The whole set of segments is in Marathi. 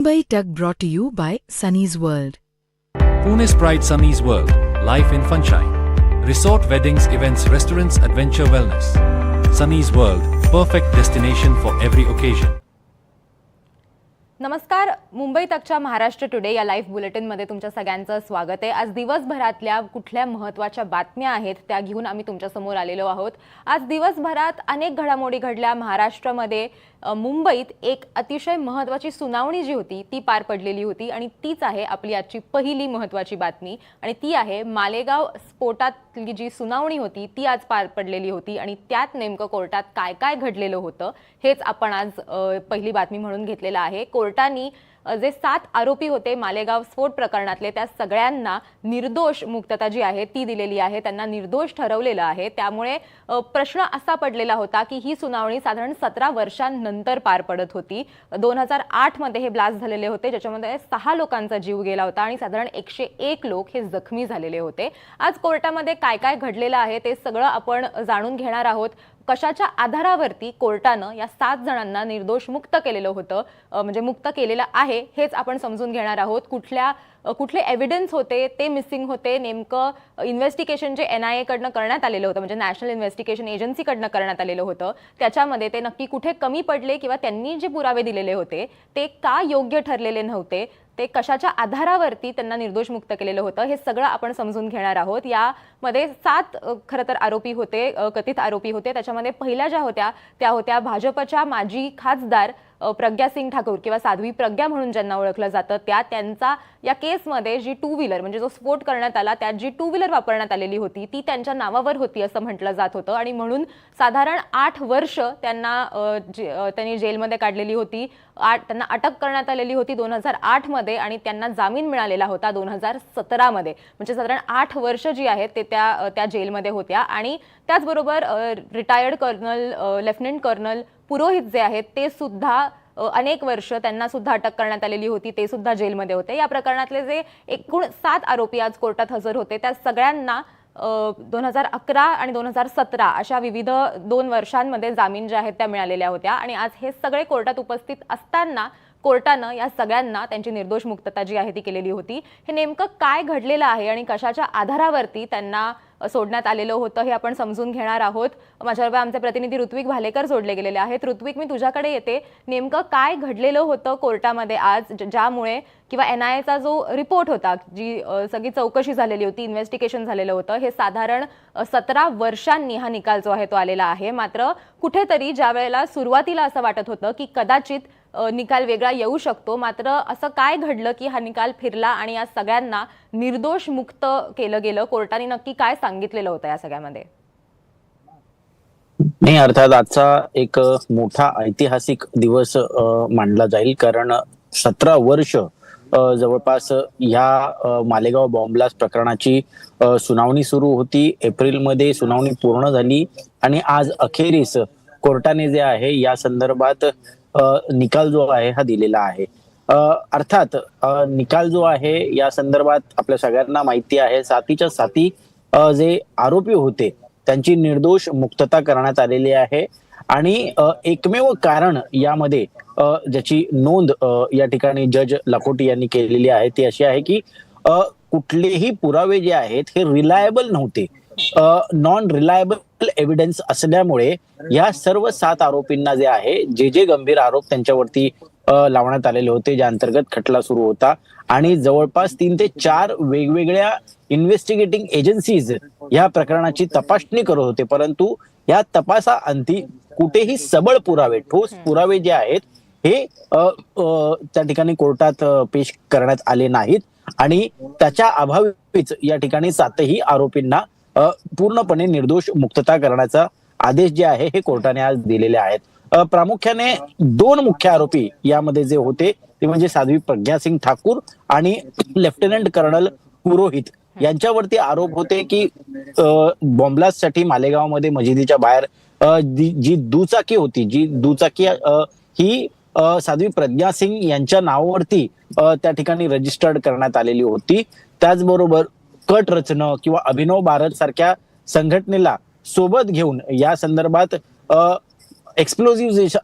Mumbai Tuck brought to you by Sunny's World. Pune's Pride Sunny's World, Life in Funshine. Resort weddings, events, restaurants, adventure wellness. Sunny's World, perfect destination for every occasion. नमस्कार मुंबई तकच्या महाराष्ट्र टुडे या लाईव्ह बुलेटिनमध्ये तुमच्या सगळ्यांचं स्वागत आहे आज दिवसभरातल्या कुठल्या महत्त्वाच्या बातम्या आहेत त्या घेऊन आम्ही तुमच्यासमोर आलेलो आहोत आज दिवसभरात अनेक घडामोडी घडल्या महाराष्ट्रामध्ये मुंबईत एक अतिशय महत्त्वाची सुनावणी जी होती ती पार पडलेली होती आणि तीच आहे आपली आजची पहिली महत्त्वाची बातमी. आणि ती आहे मालेगाव स्फोटातली जी सुनावणी होती ती आज पार पडलेली होती आणि त्यात नेमकं कोर्टात काय काय घडलेलं होतं हेच आपण आज पहिली बातमी म्हणून घेतलेलं आहे. कोर्टानी जे सात आरोपी होते मालेगाव स्फोट प्रकरणातले त्या सगळ्यांना निर्दोष मुक्तता जी आहे ती दिलेली आहे त्यांना निर्दोष ठरवलेलं आहे. त्यामुळे प्रश्न असा पडलेला होता की ही सुनावणी साधारण सतरा वर्षांनंतर पार पडत होती. दोन हजार आठमध्ये हे ब्लास्ट झालेले होते ज्याच्यामध्ये सहा लोकांचा जीव गेला होता आणि साधारण एकशे एक लोक हे जखमी झालेले होते. आज कोर्टामध्ये काय काय घडलेलं आहे ते सगळं आपण जाणून घेणार आहोत. कशाच्या आधारावरती कोर्टानं या सात जणांना निर्दोष मुक्त केलेलं होतं म्हणजे मुक्त केलेलं आहे हेच आपण समजून घेणार आहोत. कुठल्या कुठले एव्हिडन्स होते ते मिसिंग होते. नेमकं इन्व्हेस्टिगेशन जे एन आय एकडनं करण्यात आलेलं होतं म्हणजे नॅशनल इन्व्हेस्टिगेशन एजन्सीकडनं करण्यात आलेलं होतं त्याच्यामध्ये ते नक्की कुठे कमी पडले किंवा त्यांनी जे पुरावे दिलेले होते ते का योग्य ठरलेले नव्हते ते कशाच्या आधारावरती त्यांना निर्दोष मुक्त केलेलं होतं हे सगळं आपण समजून घेणार आहोत. यामध्ये सात खरं तर आरोपी होते कथित आरोपी होते. त्याच्यामध्ये पहिल्या ज्या होत्या त्या होत्या भाजपच्या माजी खासदार प्रज्ञा सिंग ठाकूर किंवा साध्वी प्रज्ञा म्हणून ज्यांना ओळखलं जातं त्या त्यांचा या केसमध्ये जी टू व्हीलर म्हणजे जो स्फोट करण्यात आला त्यात जी टू व्हीलर वापरण्यात आलेली होती ती त्यांच्या नावावर होती असं म्हटलं जात होतं. आणि म्हणून साधारण आठ वर्ष त्यांना जे- त्यांनी जेलमध्ये काढलेली होती. आठ त्यांना अटक करण्यात आलेली होती दोन हजार आठमध्ये आणि त्यांना जामीन मिळालेला होता दोन हजार सतरामध्ये म्हणजे साधारण आठ वर्ष जी आहेत ते त्या त्या जेलमध्ये होत्या. आणि त्याचबरोबर retired colonel lieutenant colonel Purohit जे आहेत ते सुद्धा अनेक वर्ष त्यांना सुद्धा अटक करण्यात आलेली होती. ते सुद्धा जेलमध्ये होते. या प्रकरणातले जे एकूण सात आरोपी आज कोर्टात हजर होते त्या सगळ्यांना दोन हजार अकरा आणि दोन हजार सतरा अशा विविध दोन वर्षांमध्ये जामीन ज्या आहेत त्या मिळालेल्या होत्या. आणि आज हे सगळे कोर्टात उपस्थित असताना कोर्टानं या सगळ्यांना त्यांची निर्दोष मुक्तता जी आहे ती केलेली होती. हे नेमकं काय घडलेलं आहे आणि कशाच्या आधारावरती त्यांना सोडण्यात आलेलं होतं हे आपण समजून घेणार आहोत. माझ्याबरोबर आमचे प्रतिनिधी ऋत्विक भालेकर जोडले गेलेले आहेत. ऋत्विक मी तुझ्याकडे येते. नेमकं काय घडलेलं होतं कोर्टामध्ये आज ज्यामुळे किंवा एन आय एचा जो रिपोर्ट होता जी सगळी चौकशी झालेली होती इन्व्हेस्टिगेशन झालेलं होतं हे साधारण सतरा वर्षांनी हा निकाल जो आहे तो आलेला आहे. मात्र कुठेतरी ज्या वेळेला सुरुवातीला असं वाटत होतं की कदाचित निकाल वेगळा येऊ शकतो. मात्र असं काय घडलं की हा निकाल फिरला आणि या सगळ्यांना निर्दोष मुक्त केलं गेलं? कोर्टाने नक्की काय सांगितलेलं होतं या सगळ्यामध्ये? नाही अर्थात आजचा एक मोठा ऐतिहासिक दिवस मानला जाईल. कारण सतरा वर्ष जवळपास या मालेगाव बॉम्बलास्ट प्रकरणाची सुनावणी सुरू होती. एप्रिलमध्ये सुनावणी पूर्ण झाली. आणि आज अखेरीस कोर्टाने जे आहे या संदर्भात निकाल जो आहे हा दिलेला आहे. अर्थात निकाल जो आहे या संदर्भात आपल्या सगळ्यांना माहिती आहे. साथीच्या साथी जे आरोपी होते त्यांची निर्दोष मुक्तता करण्यात आलेली आहे. आणि एकमेव कारण यामध्ये ज्याची नोंद या ठिकाणी जज लाखोटी यांनी केलेली आहे ती अशी आहे की कुठलेही पुरावे जे आहेत हे रिलायबल नव्हते. नॉन रिलायबल एव्हिडन्स असल्यामुळे या सर्व सात आरोपींना जे आहे जे जे गंभीर आरोप त्यांच्यावरती लावण्यात आलेले होते ज्या अंतर्गत खटला सुरू होता. आणि जवळपास तीन ते चार वेगवेगळ्या इन्व्हेस्टिगेटिंग एजन्सीज या प्रकरणाची तपासणी करत होते. परंतु या तपासा अंती कुठेही सबळ पुरावे ठोस पुरावे जे आहेत हे त्या ठिकाणी कोर्टात पेश करण्यात आले नाहीत. आणि त्याच्या अभावीच या ठिकाणी सातही आरोपींना पूर्णपणे निर्दोष मुक्तता करण्याचा आदेश जे आहे हे कोर्टाने आज दिलेले आहेत. प्रामुख्याने दोन मुख्य आरोपी यामध्ये जे होते ते म्हणजे साध्वी प्रज्ञा सिंग ठाकूर आणि लेफ्टनंट कर्नल पुरोहित. यांच्यावरती आरोप होते की बॉम्ब्लास्टसाठी मालेगावमध्ये मशिदीच्या बाहेर जी दुचाकी होती जी दुचाकी ही साध्वी प्रज्ञा सिंग यांच्या नावावरती त्या ठिकाणी रजिस्टर्ड करण्यात आलेली होती. त्याचबरोबर कट रचणं किंवा अभिनव भारत सारख्या संघटनेला सोबत घेऊन या संदर्भात एक्सप्लोजिव्ह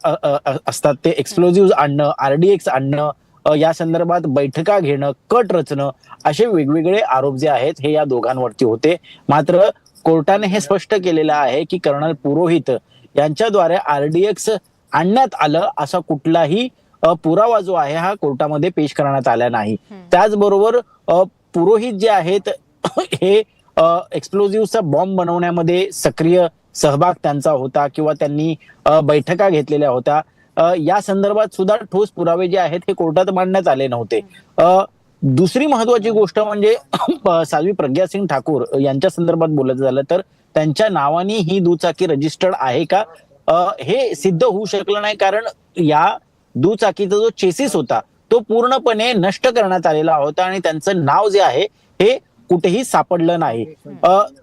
असतात ते एक्सप्लोजिव्ह आणणं आरडीएक्स आणणं या संदर्भात बैठका घेणं कट रचणं असे वेगवेगळे आरोप जे आहेत हे या दोघांवरती होते. मात्र कोर्टाने हे स्पष्ट केलेलं आहे की कर्नल पुरोहित यांच्याद्वारे आरडीएक्स आणण्यात आलं असा कुठलाही पुरावा जो आहे हा कोर्टामध्ये पेश करण्यात आला नाही. त्याचबरोबर पुरोहित जे आहेत हे एक्सप्लोजिव्हचा बॉम्ब बनवण्यामध्ये सक्रिय सहभाग त्यांचा होता किंवा त्यांनी बैठका घेतलेल्या होत्या. या संदर्भात सुद्धा ठोस पुरावे जे आहेत हे कोर्टात मांडण्यात आले नव्हते. दुसरी महत्वाची गोष्ट म्हणजे अ, साध्वी प्रज्ञासिंग ठाकूर यांच्या संदर्भात बोलायचं झालं तर त्यांच्या नावाने ही दुचाकी रजिस्टर्ड आहे का? हे सिद्ध होऊ शकलं नाही कारण या दुचाकीचा जो चेसिस होता तो पूर्णपणे नष्ट करण्यात आलेला होता आणि त्यांचं नाव जे आहे हे कुठेही सापडलं नाही.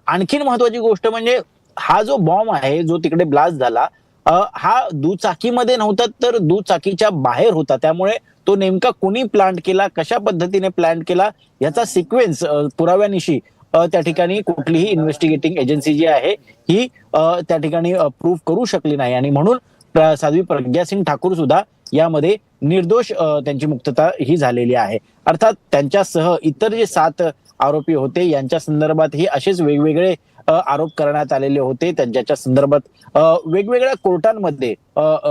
आणखीन महत्वाची गोष्ट म्हणजे हा जो बॉम्ब आहे जो तिकडे ब्लास्ट झाला हा दुचाकीमध्ये नव्हता तर दुचाकीच्या बाहेर होता. त्यामुळे तो नेमका कुणी प्लांट केला कशा पद्धतीने प्लांट केला याचा सिक्वेन्स पुराव्यानिशी त्या ठिकाणी कुठलीही इन्व्हेस्टिगेटिंग एजन्सी जी आहे ही त्या ठिकाणी प्रूव्ह करू शकली नाही. आणि म्हणून साध्वी साध्वी प्रज्ञासिंग ठाकूर सुद्धा यामध्ये निर्दोष त्यांची मुक्तता ही झालेली आहे. अर्थात त्यांच्यासह इतर जे सात आरोपी होते. यांच्या संदर्भातही असेच वेगवेगळे आरोप करण्यात आलेले होते. त्यांच्या संदर्भात वेगवेगळ्या कोर्टांमध्ये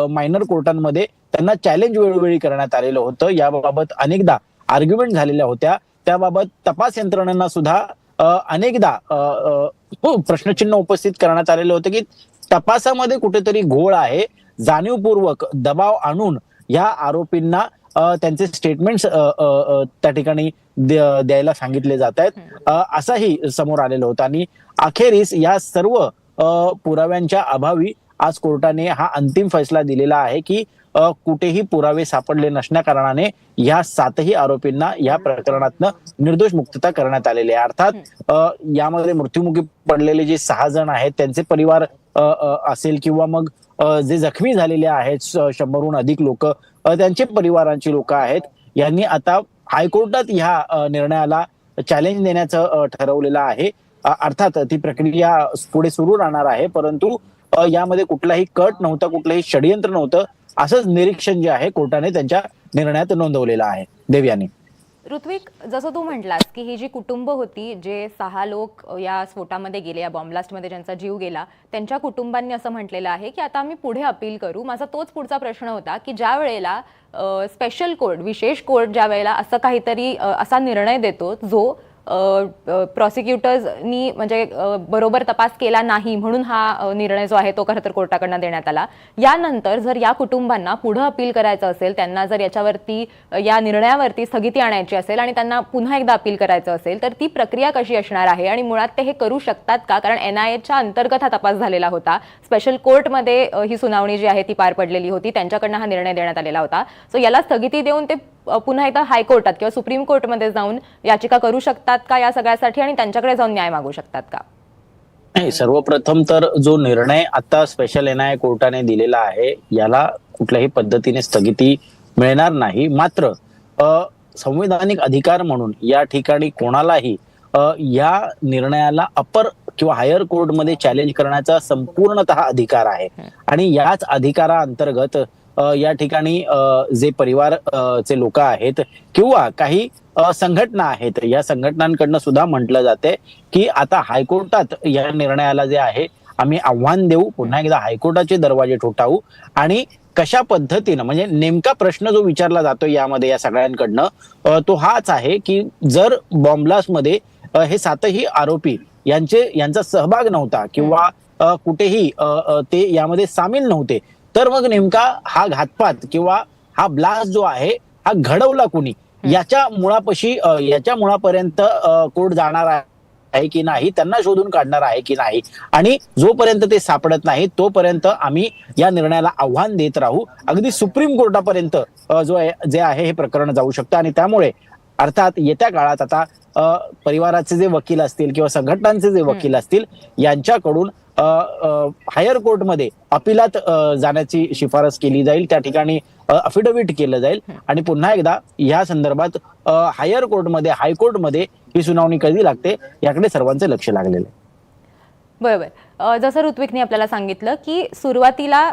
मायनर कोर्टांमध्ये त्यांना चॅलेंज वेळोवेळी करण्यात आलेलं होतं. याबाबत अनेकदा आर्ग्युमेंट झालेल्या होत्या. त्याबाबत तपास यंत्रणांना सुद्धा अनेकदा हो, प्रश्नचिन्ह उपस्थित करण्यात आलेलं होतं की तपासामध्ये कुठेतरी घोळ आहे. जाणीवपूर्वक दबाव आणून या आरोपींना त्यांचे स्टेटमेंट्स त्या ठिकाणी द्या- द्यायला सांगितले जात आहेत. असंही समोर आलेलं होतं. आणि अखेरीस या सर्व पुराव्यांच्या अभावी आज कोर्टाने हा अंतिम फैसला दिलेला आहे की कुठेही पुरावे सापडले नसण्या कारणाने या सातही आरोपींना या प्रकरणातनं निर्दोष मुक्तता करण्यात आलेली आहे. अर्थात यामध्ये मृत्युमुखी पडलेले जे सहा जण आहेत त्यांचे परिवार असेल किंवा मग जे जखमी झालेले आहेत शंभरहून अधिक लोक त्यांचे परिवारांची लोक आहेत. यांनी आता हायकोर्टात ह्या निर्णयाला चॅलेंज देण्याचं ठरवलेलं आहे. अर्थात ती प्रक्रिया पुढे सुरू राहणार आहे. परंतु यामध्ये कुठलाही कट नव्हता कुठलंही षडयंत्र नव्हतं. असंच निरीक्षण जे आहे कोर्टाने त्यांच्या निर्णयात नोंदवलेलं आहे. देव यांनी. ऋत्विक जसं तू म्हटलास की ही जी कुटुंब होती जे सहा लोक या स्फोटामध्ये गेले या बॉम्बलास्टमध्ये ज्यांचा जीव गेला त्यांच्या कुटुंबांनी असं म्हटलेलं आहे की आता आम्ही पुढे अपील करू. माझा तोच पुढचा प्रश्न होता की ज्या वेळेला स्पेशल कोर्ट विशेष कोर्ट ज्या वेळेला असं काहीतरी असा निर्णय देतो जो प्रॉसिक्युटर्सनी म्हणजे बरोबर तपास केला नाही म्हणून हा निर्णय जो आहे तो खरं तर कोर्टाकडनं देण्यात आला. यानंतर जर या कुटुंबांना पुढं अपील करायचं असेल त्यांना जर याच्यावरती या निर्णयावरती स्थगिती आणायची असेल आणि त्यांना पुन्हा एकदा अपील करायचं असेल तर ती प्रक्रिया कशी असणार आहे? आणि मुळात ते हे करू शकतात का? कारण एन आय एच्या अंतर्गत हा तपास झालेला होता. स्पेशल कोर्टमध्ये ही सुनावणी जी आहे ती पार पडलेली होती. त्यांच्याकडनं हा निर्णय देण्यात आलेला होता. सो याला स्थगिती देऊन ते पुन्हा एकदा हायकोर्टात किंवा सुप्रीम कोर्टमध्ये जाऊन याचिका करू शकतात का या सगळ्यासाठी आणि त्यांच्याकडे जाऊन न्याय मागू शकतात का? नाही सर्वप्रथम तर जो निर्णय आता स्पेशल एनआय कोर्टाने दिलेला आहे याला कुठल्याही पद्धतीने स्थगिती मिळणार नाही. मात्र संवैधानिक अधिकार म्हणून या ठिकाणी कोणालाही या निर्णयाला अपर किंवा हायर कोर्टमध्ये चॅलेंज करण्याचा संपूर्णतः अधिकार आहे. आणि याच अधिकाराअंतर्गत या ठिकाणी जे परिवार चे लोक आहेत किंवा काही संघटना आहेत या संघटनांकडनं सुद्धा म्हटलं जाते की आता हायकोर्टात या निर्णयाला जे आहे आम्ही आव्हान देऊ पुन्हा एकदा हायकोर्टाचे दरवाजे ठोठावू आणि कशा पद्धतीनं म्हणजे नेमका प्रश्न जो विचारला जातो यामध्ये या सगळ्यांकडनं तो हाच आहे की जर बॉम्बलास्टमध्ये हे सातही आरोपी यांचे यांचा सहभाग नव्हता किंवा कुठेही ते यामध्ये सामील नव्हते तर मग नेमका हा घातपात किंवा हा ब्लास्ट जो आहे हा घडवला कुणी? याच्या मुळापाशी याच्या मुळापर्यंत कोर्ट जाणार आहे की नाही त्यांना शोधून काढणार आहे की नाही? आणि जोपर्यंत ते सापडत नाही तोपर्यंत आम्ही या निर्णयाला आव्हान देत राहू. अगदी सुप्रीम कोर्टापर्यंत जो आहे जे आहे हे प्रकरण जाऊ शकतं. आणि त्यामुळे अर्थात येत्या काळात आता परिवाराचे जे वकील असतील किंवा संघटनांचे जे वकील असतील यांच्याकडून हायर कोर्टमध्ये अपिलात जाण्याची शिफारस केली जाईल. त्या ठिकाणी अफिडेव्हिट केलं जाईल. आणि पुन्हा एकदा या संदर्भात हायर कोर्टमध्ये हायकोर्टमध्ये ही सुनावणी कधी लागते याकडे सर्वांचे लक्ष लागलेलं आहे. बरोबर. जसं ऋत्विकने आपल्याला सांगितलं की सुरुवातीला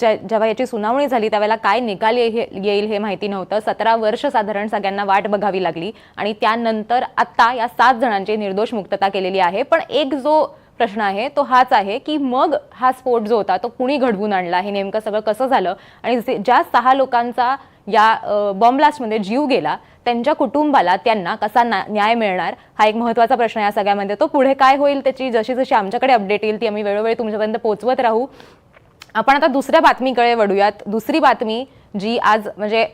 जेव्हा याची सुनावणी झाली त्यावेळेला काय निकाल येईल हे माहिती नव्हतं. सतरा वर्ष साधारण सगळ्यांना वाट बघावी लागली. आणि त्यानंतर आता या सात जणांची निर्दोष मुक्तता केलेली आहे. पण एक जो प्रश्न आहे तो हाच आहे की मग हा स्फोट जो होता तो कुणी घडवून आणला? हे नेमकं सगळं कसं झालं? आणि ज्या सहा लोकांचा या बॉम्बलास्टमध्ये जीव गेला त्यांच्या कुटुंबाला त्यांना कसा न्याय मिळणार? हा एक महत्त्वाचा प्रश्न आहे या सगळ्यामध्ये. तो पुढे काय होईल त्याची जशी जशी आमच्याकडे अपडेट येईल ती आम्ही वेळोवेळी तुमच्यापर्यंत पोहोचवत राहू. आपण आता दुसऱ्या बातमीकडे वळूयात. दुसरी बातमी जी आज म्हणजे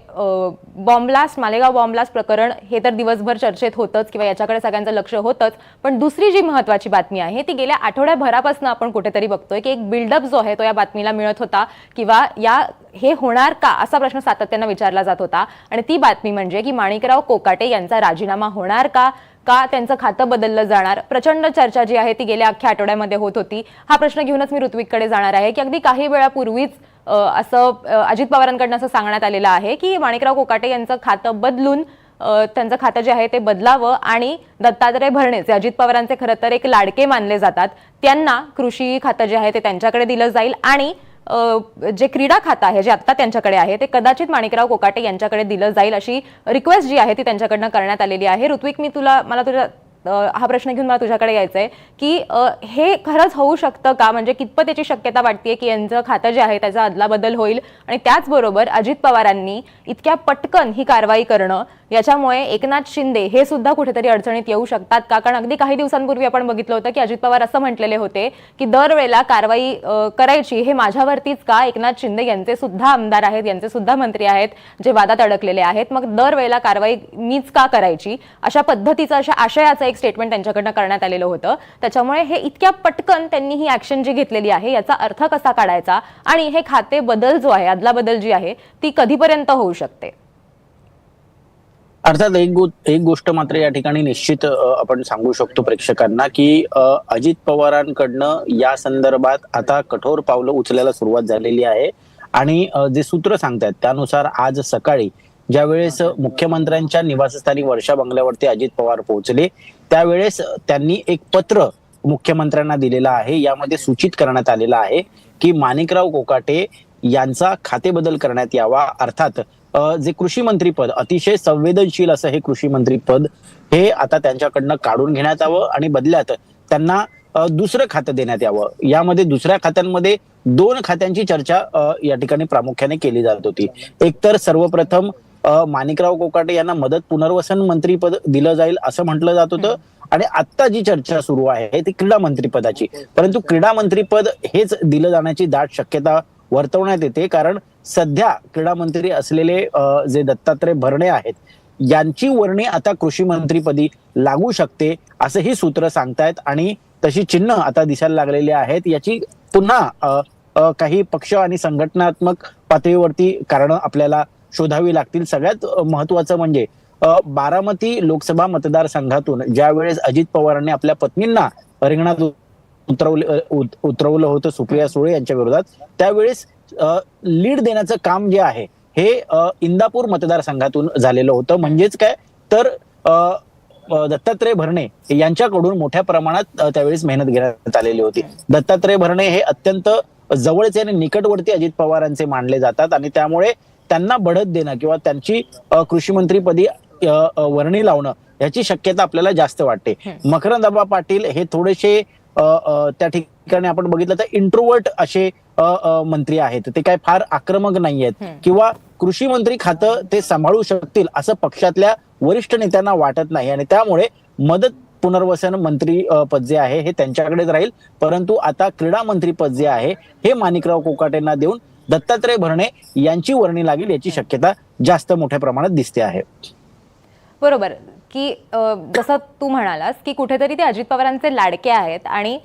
बॉम्ब्लास्ट मालेगाव बॉम्ब्लास्ट प्रकरण हे तर दिवसभर चर्चेत होतंच किंवा याच्याकडे सगळ्यांचं लक्ष होतंच. पण दुसरी जी महत्वाची बातमी आहे ती गेल्या आठवड्याभरापासून आपण कुठेतरी बघतोय की एक बिल्डअप जो आहे तो या बातमीला मिळत होता किंवा या हे होणार का असा प्रश्न सातत्यानं विचारला जात होता. आणि ती बातमी म्हणजे की माणिकराव कोकाटे यांचा राजीनामा होणार का? का त्यांचं खातं बदललं जाणार? प्रचंड चर्चा जी आहे ती गेल्या अख्ख्या आठवड्यामध्ये होत होती. हा प्रश्न घेऊनच मी ऋत्विककडे जाणार आहे की अगदी काही वेळापूर्वीच असं अजित पवारांकडनं असं सांगण्यात आलेलं आहे की माणिकराव कोकाटे यांचं खातं बदलून त्यांचं खातं जे आहे ते बदलावं आणि दत्तात्रय भरणे जे अजित पवारांचे खरं तर एक लाडके मानले जातात त्यांना कृषी खातं जे आहे ते त्यांच्याकडे दिलं जाईल आणि जे क्रीडा खातं आहे जे आता त्यांच्याकडे आहे ते कदाचित माणिकराव कोकाटे यांच्याकडे दिलं जाईल अशी रिक्वेस्ट जी आहे ती त्यांच्याकडनं करण्यात आलेली आहे. ऋत्विक मी तुला मला तुझ्या हा प्रश्न घेऊन मला तुझ्याकडे यायचा आहे की हे खरंच होऊ शकतं का? म्हणजे कितपत याची शक्यता वाटते की यांचं खातं जे आहे त्याचा अदलाबदल होईल? आणि त्याचबरोबर अजित पवारांनी इतक्या पटकन ही कारवाई करणं याच्यामुळे एकनाथ शिंदे हे सुद्धा कुठेतरी अडचणीत येऊ शकतात का? कारण अगदी काही दिवसांपूर्वी आपण बघितलं होतं की अजित पवार असं म्हटलेले होते की दरवेळेला कारवाई करायची हे माझ्यावरतीच का? एकनाथ शिंदे यांचे सुद्धा आमदार आहेत यांचे सुद्धा मंत्री आहेत जे वादात अडकलेले आहेत. मग दरवेळेला कारवाई मीच का करायची? अशा पद्धतीचं अशा आशयाचं एक स्टेटमेंट त्यांच्याकडनं करण्यात आलेलं होतं. त्याच्यामुळे हे इतक्या पटकन त्यांनी ही ऍक्शन जी घेतलेली आहे याचा अर्थ कसा काढायचा? आणि हे खाते बदल जो आहे अदला बदल जी आहे ती कधीपर्यंत होऊ शकते? अर्थात एक गो एक गोष्ट मात्र या ठिकाणी निश्चित आपण सांगू शकतो प्रेक्षकांना की अजित पवारांकडनं या संदर्भात आता कठोर पावलं उचलायला सुरुवात झालेली आहे. आणि जे सूत्र सांगतात त्यानुसार आज सकाळी ज्यावेळेस मुख्यमंत्र्यांच्या निवासस्थानी वर्षा बंगल्यावरती अजित पवार पोहोचले त्यावेळेस त्यांनी एक पत्र मुख्यमंत्र्यांना दिलेलं आहे. यामध्ये सूचित करण्यात आलेलं आहे की माणिकराव कोकाटे यांचा खातेबदल करण्यात यावा. अर्थात जे कृषी मंत्री पद अतिशय संवेदनशील असं हे कृषी मंत्री पद हे आता त्यांच्याकडनं काढून घेण्यात यावं आणि बदल्यात त्यांना दुसरं खातं देण्यात यावं. यामध्ये दुसऱ्या खात्यांमध्ये दोन खात्यांची चर्चा या ठिकाणी प्रामुख्याने केली जात होती. एकतर सर्वप्रथम माणिकराव कोकाटे यांना मदत पुनर्वसन मंत्रीपद दिलं जाईल असं म्हटलं जात होतं. आणि आता जी चर्चा सुरू आहे ती क्रीडा मंत्रीपदाची परंतु क्रीडा मंत्रीपद हेच दिलं जाण्याची दाट शक्यता वर्तवण्यात येते. कारण सध्या क्रीडा मंत्री असलेले जे दत्तात्रय भरणे आहेत यांची वर्णी आता कृषी मंत्रीपदी लागू शकते असंही सूत्र सांगतायत. आणि तशी चिन्ह आता दिसायला लागलेली आहेत. याची पुन्हा काही पक्ष आणि संघटनात्मक पातळीवरती कारण आपल्याला शोधावी लागतील. सगळ्यात महत्वाचं म्हणजे बारामती लोकसभा मतदारसंघातून ज्या वेळेस अजित पवारांनी आपल्या पत्नींना रिंगणात उतरवले उत- उतरवलं होतं सुप्रिया सुळे यांच्या विरोधात. त्यावेळेस लीड देण्याचं काम जे आहे हे इंदापूर मतदारसंघातून झालेलं होतं. म्हणजेच काय? तर दत्तात्रय भरणे यांच्याकडून मोठ्या प्रमाणात त्यावेळेस मेहनत घेण्यात आलेली होती. दत्तात्रय भरणे हे अत्यंत जवळचे आणि निकटवर्ती अजित पवारांचे मानले जातात आणि त्यामुळे त्यांना बढत देणं किंवा त्यांची कृषी मंत्रीपदी वर्णी लावणं याची शक्यता आपल्याला जास्त वाटते. मकरंदबा पाटील हे थोडेसे त्या ठिकाणी आपण बघितलं तर इंट्रोवर्ट असे मंत्री आहेत. ते काय फार आक्रमक नाही आहेत. किंवा कृषी मंत्री खातं ते सांभाळू शकतील असं पक्षातल्या वरिष्ठ नेत्यांना वाटत नाही. आणि त्यामुळे मदत पुनर्वसन मंत्री पद जे आहे हे त्यांच्याकडेच राहील. परंतु आता क्रीडा मंत्री पद जे आहे हे माणिकराव कोकाटेंना देऊन दत्तात्रय भरणे यांची वर्णी लागेल याची शक्यता जास्त मोठ्या प्रमाणात दिसते आहे. बरोबर. की जसं तू म्हणालास की कुठेतरी ते अजित पवारांचे लाडके आहेत आणि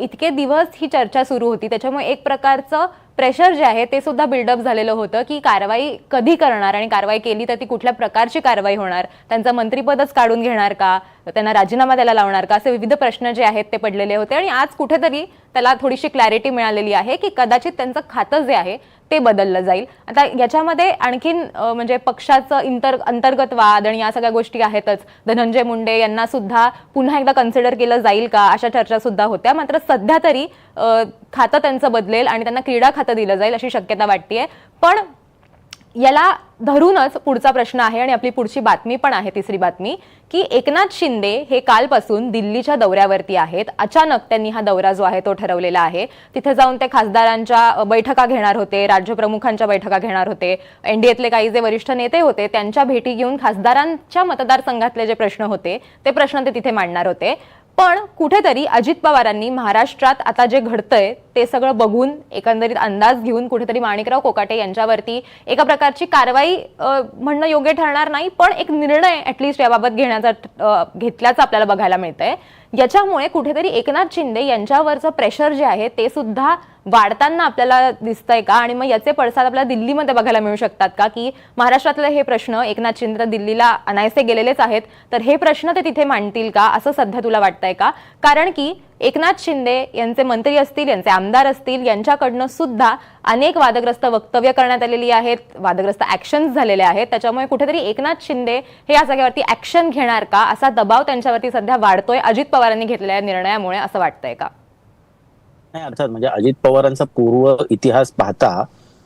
इतके दिवस ही चर्चा सुरू होती. त्याच्यामुळे एक प्रकारचं प्रेशर जे आहे ते सुद्धा बिल्डअप झालेलं होतं की कारवाई कधी करणार आणि कारवाई केली तर ती कुठल्या प्रकारची कारवाई होणार? त्यांचं मंत्रीपदच काढून घेणार का? त्यांना राजीनामा द्यायला लावणार का? असे विविध प्रश्न जे आहेत ते पडलेले होते आणि आज कुठेतरी त्याला थोडीशी क्लॅरिटी मिळालेली आहे की कदाचित त्यांचं खातं जे आहे ते बदललं जाईल. आता याच्यामध्ये आणखीन म्हणजे पक्षाचं इंतर अंतर्गत वाद आणि या सगळ्या गोष्टी आहेतच. धनंजय मुंडे यांना सुद्धा पुन्हा एकदा कन्सिडर केलं जाईल का? अशा चर्चा सुद्धा होत्या. मात्र सध्या तरी खातं त्यांचं बदलेल आणि त्यांना क्रीडा खातं दिलं जाईल अशी शक्यता वाटते पण याला धरूनच पुढचा प्रश्न आहे आणि आपली पुढची बातमी पण आहे तिसरी बातमी की एकनाथ शिंदे हे कालपासून दिल्लीच्या दौऱ्यावरती आहेत. अचानक त्यांनी हा दौरा जो आहे तो ठरवलेला आहे. तिथे जाऊन ते खासदारांच्या बैठका घेणार होते राज्यप्रमुखांच्या बैठका घेणार होते एनडीएतले काही जे वरिष्ठ नेते होते त्यांच्या भेटी घेऊन खासदारांच्या मतदारसंघातले जे प्रश्न होते ते प्रश्न ते तिथे मांडणार होते. पण कुठेतरी अजित पवारांनी महाराष्ट्रात आता जे घडतंय ते सगळं बघून एकंदरीत अंदाज घेऊन कुठेतरी माणिकराव कोकाटे यांच्यावरती एका प्रकारची कारवाई म्हणणं योग्य ठरणार नाही पण एक निर्णय ॲटलिस्ट याबाबत घेण्याचा घेतल्याचं आपल्याला बघायला मिळतंय. याच्यामुळे कुठेतरी एकनाथ शिंदे यांच्यावरचं प्रेशर जे आहे ते सुद्धा वाढताना आपल्याला दिसतंय का? आणि मग याचे पडसाद आपल्याला दिल्लीमध्ये बघायला मिळू शकतात का? की महाराष्ट्रातले हे प्रश्न एकनाथ शिंदे तर दिल्लीला अनायसे गेलेलेच आहेत तर हे प्रश्न ते तिथे मांडतील का? असं सध्या तुला वाटतंय का? कारण की एकनाथ शिंदे यांचे मंत्री असतील यांचे आमदार असतील यांच्याकडनं सुद्धा अनेक वादग्रस्त वक्तव्य करण्यात आलेली आहेत वादग्रस्त ऍक्शन्स झालेले आहेत. त्याच्यामुळे कुठेतरी एकनाथ शिंदे हे या सगळ्यावरती ऍक्शन घेणार का? असा दबाव त्यांच्यावरती सध्या वाढतोय. अजित पवारांनी घेतलेल्या निर्णयामुळे असं वाटतंय का? नाही अर्थात म्हणजे अजित पवारांचा पूर्व इतिहास पाहता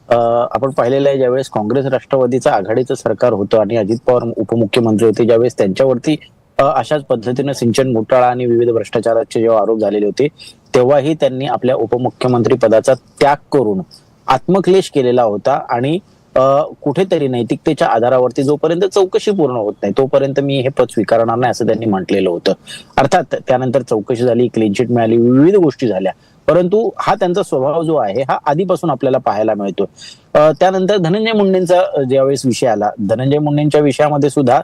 आपण पाहिलेलं आहे ज्यावेळेस काँग्रेस राष्ट्रवादीचं आघाडीचं सरकार होतं आणि अजित पवार उपमुख्यमंत्री होते ज्यावेळेस त्यांच्यावरती अशाच पद्धतीनं सिंचन घोटाळा आणि विविध भ्रष्टाचाराचे जेव्हा आरोप झालेले होते तेव्हाही त्यांनी आपल्या उपमुख्यमंत्री पदाचा त्याग करून आत्मक्लेश केलेला होता आणि कुठेतरी नैतिकतेच्या आधारावरती जोपर्यंत चौकशी पूर्ण होत नाही तोपर्यंत मी हे पद स्वीकारणार नाही असं त्यांनी म्हटलेलं होतं. अर्थात त्यानंतर चौकशी झाली क्लीन चिट मिळाली विविध गोष्टी झाल्या. परंतु हा त्यांचा स्वभाव जो आहे हा आधीपासून आपल्याला पाहायला मिळतो. त्यानंतर धनंजय मुंडेंचा ज्यावेळेस विषय आला धनंजय मुंडेंच्या विषयामध्ये सुद्धा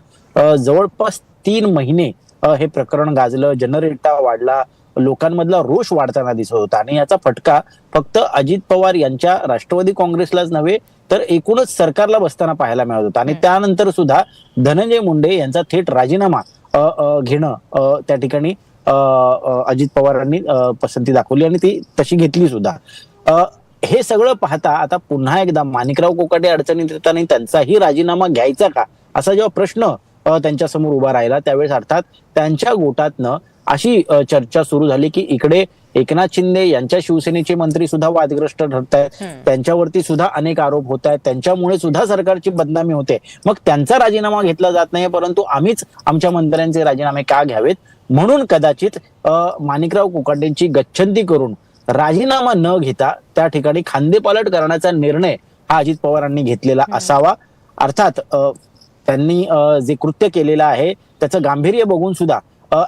जवळपास तीन महिने हे प्रकरण गाजलं जनरेटा वाढला लोकांमधला रोष वाढताना दिसत होता. आणि याचा फटका फक्त अजित पवार यांच्या राष्ट्रवादी काँग्रेसलाच नव्हे तर एकूणच सरकारला बसताना पाहायला मिळत होता. आणि त्यानंतर सुद्धा धनंजय मुंडे यांचा थेट राजीनामा घेणं अ, त्या ठिकाणी अजित पवारांनी पसंती दाखवली आणि ती तशी घेतली सुद्धा. अ, हे सगळं पाहता आता पुन्हा एकदा माणिकराव कोकाटे अडचणीत येताना त्यांचाही राजीनामा घ्यायचा का? असा जेव्हा प्रश्न त्यांच्यासमोर उभा राहिला. त्यावेळेस अर्थात त्यांच्या गोटातनं अशी चर्चा सुरू झाली की इकडे एकनाथ शिंदे यांच्या शिवसेनेचे मंत्री सुद्धा वादग्रस्त ठरत आहेत त्यांच्यावरती सुद्धा अनेक आरोप होत आहेत त्यांच्यामुळे सुद्धा सरकारची बदनामी होते. मग त्यांचा राजीनामा घेतला जात नाही परंतु आम्हीच आमच्या मंत्र्यांचे राजीनामे का घ्यावेत? म्हणून कदाचित अ, माणिकराव कोकाटेंची गच्छंती करून राजीनामा न घेता त्या ठिकाणी खांदेपालट करण्याचा निर्णय हा अजित पवारांनी घेतलेला असावा. अर्थात अ, त्यांनी जे कृत्य केलेलं आहे त्याचं गांभीर्य बघून सुद्धा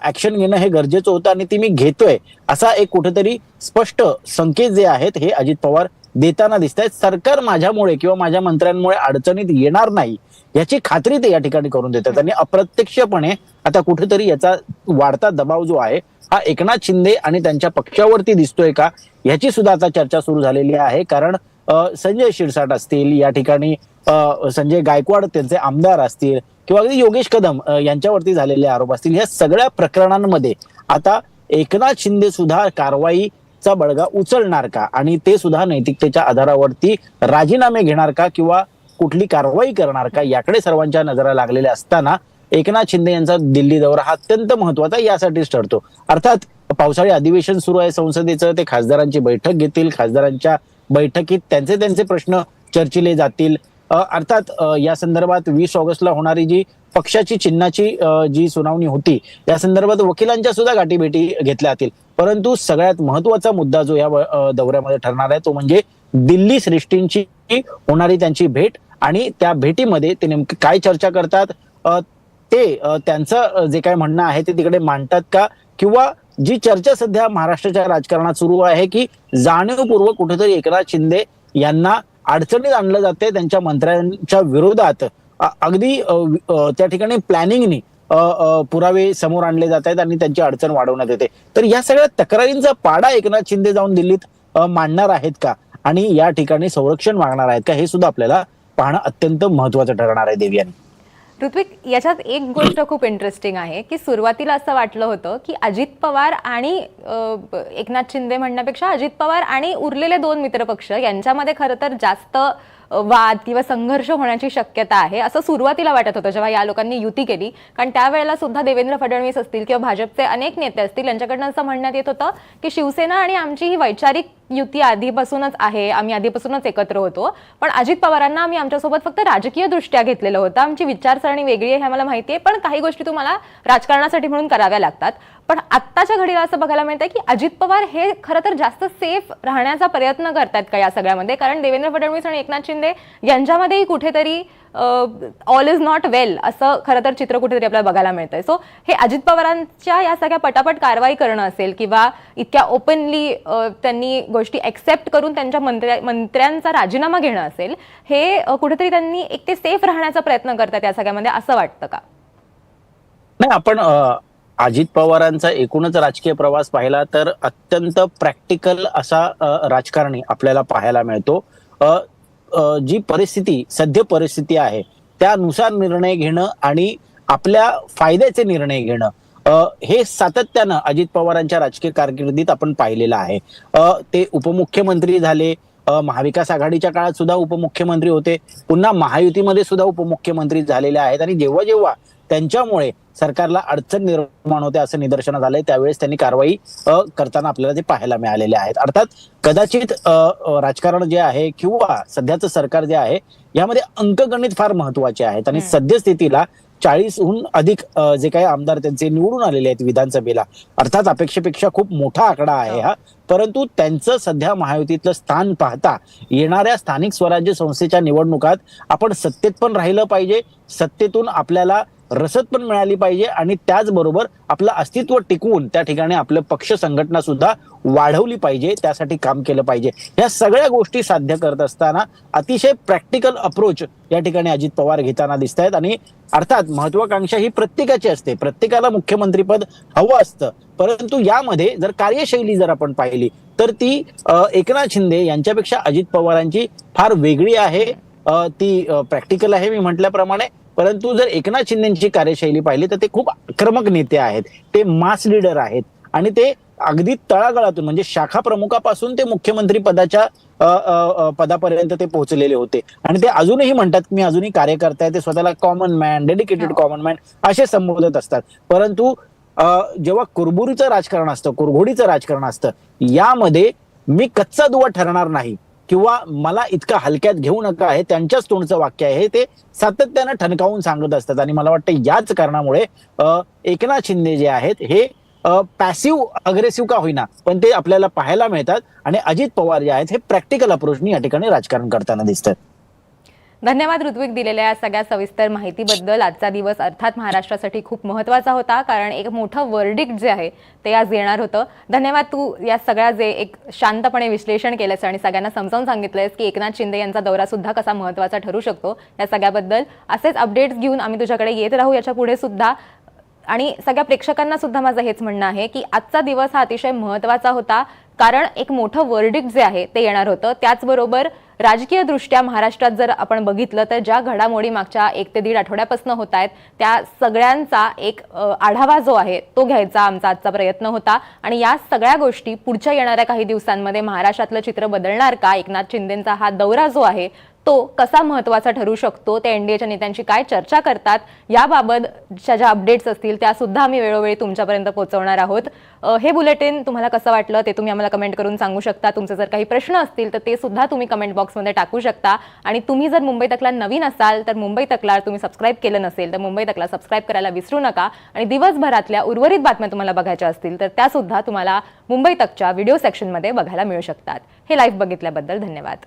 ऍक्शन घेणं हे गरजेचं होतं आणि ती मी घेतोय असा एक कुठेतरी स्पष्ट संकेत जे आहेत हे अजित पवार देताना दिसत आहेत. सरकार माझ्यामुळे किंवा माझ्या मंत्र्यांमुळे अडचणीत येणार नाही याची खात्री ते या ठिकाणी करून देतात. आणि अप्रत्यक्षपणे आता कुठेतरी याचा वाढता दबाव जो आहे हा एकनाथ शिंदे आणि त्यांच्या पक्षावरती दिसतोय का याची सुद्धा आता चर्चा सुरू झालेली आहे. कारण संजय शिरसाट असतील या ठिकाणी संजय गायकवाड त्यांचे आमदार असतील किंवा अगदी योगेश कदम यांच्यावरती झालेले आरोप असतील या सगळ्या प्रकरणांमध्ये आता एकनाथ शिंदे सुद्धा कारवाईचा बळगा उचलणार का? आणि ते सुद्धा नैतिकतेच्या आधारावरती राजीनामे घेणार का किंवा कुठली कारवाई करणार का? याकडे सर्वांच्या नजरा लागलेल्या असताना एकनाथ शिंदे यांचा दिल्ली दौरा हा अत्यंत महत्त्वाचा यासाठीच ठरतो. अर्थात पावसाळी अधिवेशन सुरू आहे संसदेचं ते खासदारांची बैठक घेतील खासदारांच्या बैठकीत त्यांचे त्यांचे प्रश्न चर्चिले जातील. अर्थात या संदर्भात वीस ऑगस्टला होणारी जी पक्षाची चिन्हाची जी सुनावणी होती या संदर्भात वकिलांच्या सुद्धा गाठीभेटी घेतल्या जातील. परंतु सगळ्यात महत्त्वाचा मुद्दा जो या दौऱ्यामध्ये ठरणार आहे तो म्हणजे दिल्ली श्रेष्ठींची होणारी त्यांची भेट आणि त्या भेटीमध्ये ते नेमकं काय चर्चा करतात? ते त्यांचं जे काय म्हणणं आहे ते तिकडे मांडतात का? किंवा जी चर्चा सध्या महाराष्ट्राच्या राजकारणात सुरू आहे की जाणीवपूर्वक कुठेतरी एकनाथ शिंदे यांना अडचणीत आणलं जाते त्यांच्या मंत्र्यांच्या विरोधात. अगदी त्या ठिकाणी प्लॅनिंगनी पुरावे समोर आणले जात आहेत आणि त्यांची अडचण वाढवण्यात येते. तर या सगळ्या तक्रारींचा पाडा एकनाथ शिंदे जाऊन दिल्लीत मांडणार आहेत का? आणि या ठिकाणी संरक्षण मागणार आहेत का? हे सुद्धा आपल्याला पाहणं अत्यंत महत्वाचं ठरणार आहे देवी यांनी ऋत्विक याच्यात एक गोष्ट खूप इंटरेस्टिंग आहे की सुरुवातीला असं वाटलं होतं की अजित पवार आणि एकनाथ शिंदे म्हणण्यापेक्षा अजित पवार आणि उरलेले दोन मित्रपक्ष यांच्यामध्ये खरं तर जास्त वाद किंवा संघर्ष होण्याची शक्यता आहे असं सुरुवातीला वाटत होतं जेव्हा या लोकांनी युती केली. कारण त्यावेळेला सुद्धा देवेंद्र फडणवीस असतील किंवा भाजपचे अनेक नेते असतील यांच्याकडनं असं म्हणण्यात येत होतं की शिवसेना आणि आमची ही वैचारिक युती आधीपासूनच आहे आम्ही आधीपासूनच एकत्र होतो. पण अजित पवारांना आम्ही आमच्यासोबत फक्त राजकीय दृष्ट्या घेतलेलं होतं. आमची विचारसरणी वेगळी आहे हे आम्हाला माहिती आहे पण काही गोष्टी तुम्हाला राजकारणासाठी म्हणून कराव्या लागतात. पण आत्ताच्या घडीला असं बघायला मिळतंय की अजित पवार हे खरं तर जास्त सेफ राहण्याचा प्रयत्न करतात का या सगळ्यामध्ये? कारण देवेंद्र फडणवीस आणि एकनाथ शिंदे यांच्यामध्येही कुठेतरी ऑल इज नॉट वेल असं खरं तर चित्र कुठेतरी आपल्याला बघायला मिळतंय. सो हे अजित पवारांच्या या सगळ्या पटापट कारवाई करणं असेल किंवा इतक्या ओपनली त्यांनी गोष्टी एक्सेप्ट करून त्यांच्या मंत्र्या मंत्र्यांचा राजीनामा घेणं असेल हे कुठेतरी त्यांनी एक ते सेफ राहण्याचा प्रयत्न करतात या सगळ्यामध्ये असं वाटतं का? नाही आपण अजित पवारांचा एकूणच राजकीय प्रवास पाहिला तर अत्यंत प्रॅक्टिकल असा राजकारणी आपल्याला पाहायला मिळतो. जी परिस्थिती सद्य परिस्थिती आहे त्यानुसार निर्णय घेणं आणि आपल्या फायद्याचे निर्णय घेणं हे सातत्यानं अजित पवारांच्या राजकीय कारकिर्दीत आपण पाहिलेलं आहे. ते उपमुख्यमंत्री झाले महाविकास आघाडीच्या काळात सुद्धा उपमुख्यमंत्री होते पुन्हा महायुतीमध्ये सुद्धा उपमुख्यमंत्री झालेले आहेत आणि जेव्हा जेव्हा त्यांच्यामुळे सरकारला अडचण निर्माण होते असं निदर्शनास आलंय. त्यावेळेस त्यांनी कारवाई करताना आपल्याला ते पाहायला मिळालेले आहेत. अर्थात कदाचित राजकारण जे आहे किंवा सध्याचं सरकार जे आहे यामध्ये अंकगणित फार महत्त्वाचे आहेत. आणि सद्यस्थितीला चाळीसहून अधिक जे काही आमदार त्यांचे निवडून आलेले आहेत विधानसभेला अर्थात अपेक्षेपेक्षा खूप मोठा आकडा आहे हा. परंतु त्यांचं सध्या महायुतीतलं स्थान पाहता येणाऱ्या स्थानिक स्वराज्य संस्थेच्या निवडणुकात आपण सत्तेत पण राहिलं पाहिजे. सत्तेतून आपल्याला रसद पण मिळाली पाहिजे आणि त्याचबरोबर आपलं अस्तित्व टिकवून त्या ठिकाणी आपलं पक्ष संघटना सुद्धा वाढवली पाहिजे त्यासाठी काम केलं पाहिजे. या सगळ्या गोष्टी साध्य करत असताना अतिशय प्रॅक्टिकल अप्रोच या ठिकाणी अजित पवार घेताना दिसत आहेत आणि अर्थात महत्वाकांक्षा ही प्रत्येकाची असते. प्रत्येकाला मुख्यमंत्रीपद हवं असतं. परंतु यामध्ये जर कार्यशैली जर आपण पाहिली तर ती एकनाथ शिंदे यांच्यापेक्षा अजित पवारांची फार वेगळी आहे. ती प्रॅक्टिकल आहे मी म्हटल्याप्रमाणे. परंतु जर एकनाथ शिंदेची कार्यशैली पाहिली तर ते खूप आक्रमक नेते आहेत. ते मास लीडर आहेत. आणि ते अगदी तळागाळातून म्हणजे शाखा प्रमुखापासून ते मुख्यमंत्री पदाच्या पदापर्यंत ते पोहोचलेले होते. आणि ते अजूनही म्हणतात मी अजूनही कार्यकर्ता आहे. ते स्वतःला common man dedicated common man असे संबोधत असतात. परंतु जेव्हा कुरबुरीचं राजकारण असतं कुरघोडीचं राजकारण असतं यामध्ये मी कच्चा दुवा ठरणार नाही. किंवा मला इतका हलक्यात घेऊ नका आहे त्यांच्याच तोंडचं वाक्य आहे ते सातत्यानं ठणकावून सांगत असतात. आणि मला वाटतं याच कारणामुळे एकनाथ शिंदे जे आहेत हे पॅसिव्ह अग्रेसिव्ह का होईना पण ते आपल्याला पाहायला मिळतात. आणि अजित पवार जे आहेत हे प्रॅक्टिकल अप्रोचनी या ठिकाणी राजकारण करताना दिसतात. धन्यवाद ऋत्विक दिलेल्या या सगळ्या सविस्तर माहितीबद्दल. आजचा दिवस अर्थात महाराष्ट्रासाठी खूप महत्त्वाचा होता कारण एक मोठं वर्डिक्ट जे आहे ते आज येणार होतं. धन्यवाद तू या सगळ्या जे एक शांतपणे विश्लेषण केलंस आणि सगळ्यांना समजावून सांगितलंयस की एकनाथ शिंदे यांचा दौरा सुद्धा कसा महत्त्वाचा ठरू शकतो या सगळ्याबद्दल. असेच अपडेट्स घेऊन आम्ही तुझ्याकडे येत राहू याच्यापुढे सुद्धा. आणि सगळ्या प्रेक्षकांना सुद्धा माझं हेच म्हणणं आहे की आजचा दिवस हा अतिशय महत्त्वाचा होता कारण एक मोठं वर्डिक्ट जे आहे ते येणार होतं. त्याचबरोबर राजकीय दृष्ट्या महाराष्ट्रात जर आपण बघितलं तर ज्या घडामोडी मागच्या एक ते दीड आठवड्यापासून होत आहेत त्या सगळ्यांचा एक आढावा जो आहे तो घ्यायचा आमचा आजचा प्रयत्न होता. आणि या सगळ्या गोष्टी पुढच्या येणाऱ्या काही दिवसांमध्ये महाराष्ट्रातलं चित्र बदलणार का? एकनाथ शिंदेचा हा दौरा जो आहे तो कसा महत्त्वाचा ठरू शकतो ते एनडीएच्या नेत्यांची काय चर्चा करतात याबाबतच्या ज्या अपडेट्स असतील त्या सुद्धा आम्ही वेळोवेळी तुमच्यापर्यंत पोहोचवणार आहोत. हे बुलेटिन तुम्हाला कसं वाटलं ते तुम्ही आम्हाला कमेंट करून सांगू शकता. तुमचे जर काही प्रश्न असतील तर ते सुद्धा तुम्ही कमेंट बॉक्समध्ये टाकू शकता. आणि तुम्ही जर मुंबई तकला नवीन असाल तर मुंबई तकला तुम्ही सबस्क्राईब केलं नसेल तर मुंबई तकला सबस्क्राईब करायला विसरू नका. आणि दिवसभरातल्या उर्वरित बातम्या तुम्हाला बघायच्या असतील तर त्या सुद्धा तुम्हाला मुंबई तकच्या व्हिडिओ सेक्शनमध्ये बघायला मिळू शकतात. हे लाईव्ह बघितल्याबद्दल धन्यवाद.